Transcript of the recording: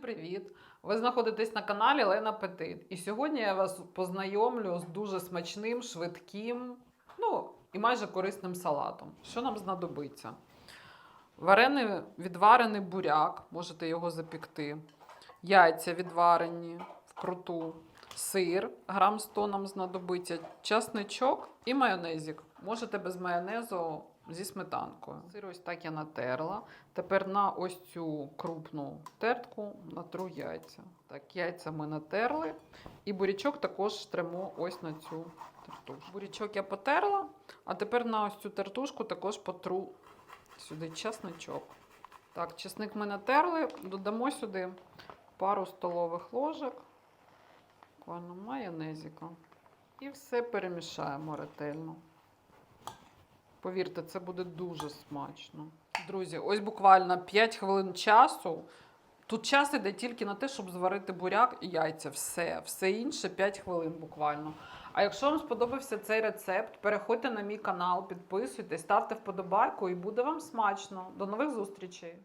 привіт! Ви знаходитесь на каналі Лена Петит. І сьогодні я вас познайомлю з дуже смачним, швидким, ну і майже корисним салатом. Що нам знадобиться? Варений відварений буряк, можете його запікти, яйця відварені вкруту, сир, грам 100 нам знадобиться, часничок і майонезик. Можете без майонезу зі сметанкою. Сир ось так я натерла. Тепер на ось цю крупну тертку натру яйця. Так, яйця ми натерли. І бурячок також тремо ось на цю тертушку. Бурячок я потерла, а тепер на ось цю тертушку також потру сюди чесничок. Так, чесник ми натерли, додамо сюди пару столових ложок, буквально майонезика. І все перемішаємо ретельно. Повірте, це буде дуже смачно. Друзі, ось буквально 5 хвилин часу. Тут час іде тільки на те, щоб зварити буряк і яйця. Все, все інше 5 хвилин буквально. А якщо вам сподобався цей рецепт, переходьте на мій канал, підписуйтесь, ставте вподобайку і буде вам смачно. До нових зустрічей!